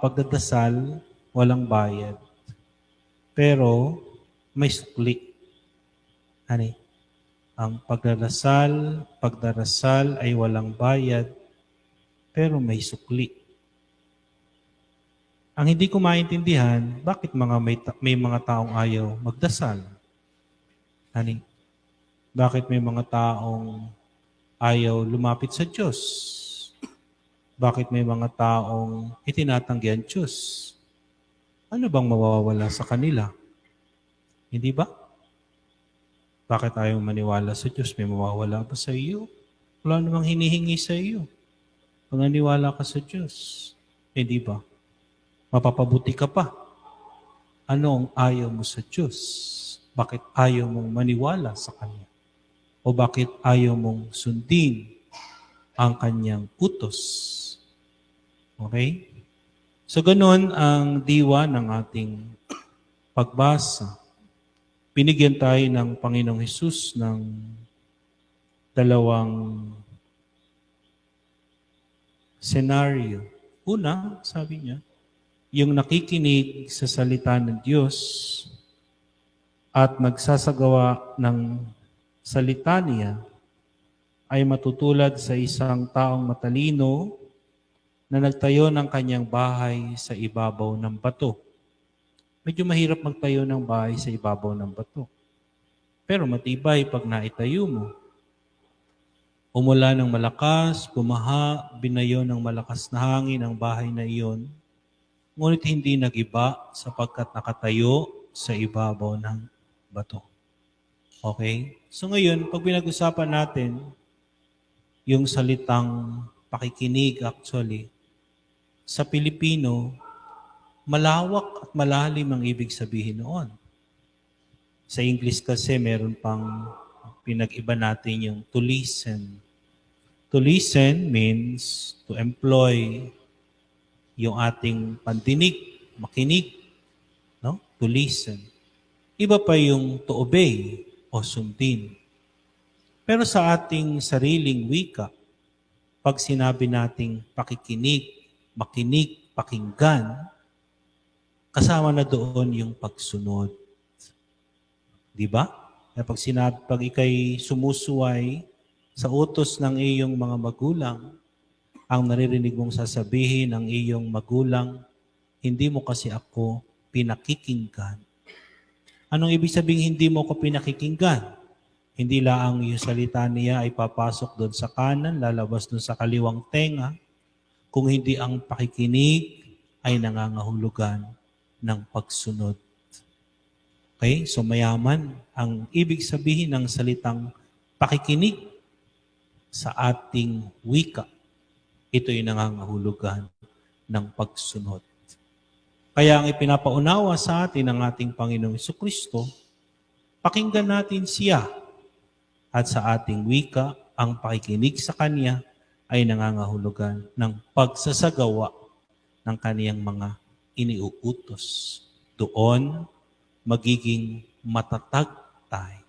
pagdadasal walang bayad. Pero may sukli. Hani? Ang pagdadasal, pagdarasal ay walang bayad, pero may sukli. Ang hindi ko maintindihan, bakit mga may, may mga taong ayaw magdasal? Hani? Bakit may mga taong ayaw lumapit sa Diyos? Bakit may mga taong itinatanggi ang Diyos? Ano bang mawawala sa kanila? Hindi ba? Bakit ayaw maniwala sa Diyos? May mawawala ba sa iyo? Wala namang hinihingi sa iyo. Pag naniwala ka sa Diyos, hindi ba? Mapapabuti ka pa. Ano ang ayaw mo sa Diyos? Bakit ayaw mong maniwala sa Kanya? O bakit ayaw mong sundin ang Kanyang utos? Okay? So, ganun ang diwa ng ating pagbasa. Binigyan tayo ng Panginoong Hesus ng dalawang senaryo. Una, sabi niya, yung nakikinig sa salita ng Diyos at nagsasagawa ng salita niya ay matutulad sa isang taong matalino na nagtayo ng kanyang bahay sa ibabaw ng bato. Medyo mahirap magtayo ng bahay sa ibabaw ng bato. Pero matibay pag naitayo mo. Umula ng malakas, bumaha, binayo ng malakas na hangin ang bahay na iyon, ngunit hindi nagiba sapagkat nakatayo sa ibabaw ng bato. Okay? So ngayon, pag pinag-usapan natin yung salitang pakikinig actually, sa Pilipino, malawak at malalim ang ibig sabihin noon. Sa English kasi meron pang pinag-iba natin yung to listen. To listen means to employ yung ating pandinig, makinig, no? To listen. Iba pa yung to obey o sundin. Pero sa ating sariling wika, pag sinabi nating pakikinig, makinig, pakinggan, kasama na doon yung pagsunod. Di ba? Pag sinabi, pag ikay sumusuway sa utos ng iyong mga magulang, ang naririnig mong sasabihin ng iyong magulang, hindi mo kasi ako pinakikinggan. Anong ibig sabihin hindi mo ako pinakikinggan? Hindi lang yung salita niya ay papasok doon sa kanan, lalabas doon sa kaliwang tenga, kung hindi ang pakikinig ay nangangahulugan ng pagsunod. Okay? So mayaman ang ibig sabihin ng salitang pakikinig sa ating wika. Ito'y nangangahulugan ng pagsunod. Kaya ang ipinapaunawa sa atin ng ating Panginoong Kristo, pakinggan natin siya at sa ating wika, ang pakikinig sa Kanya ay nangangahulugan ng pagsasagawa ng kaniyang mga iniuutos. Doon, magiging matatag tayo.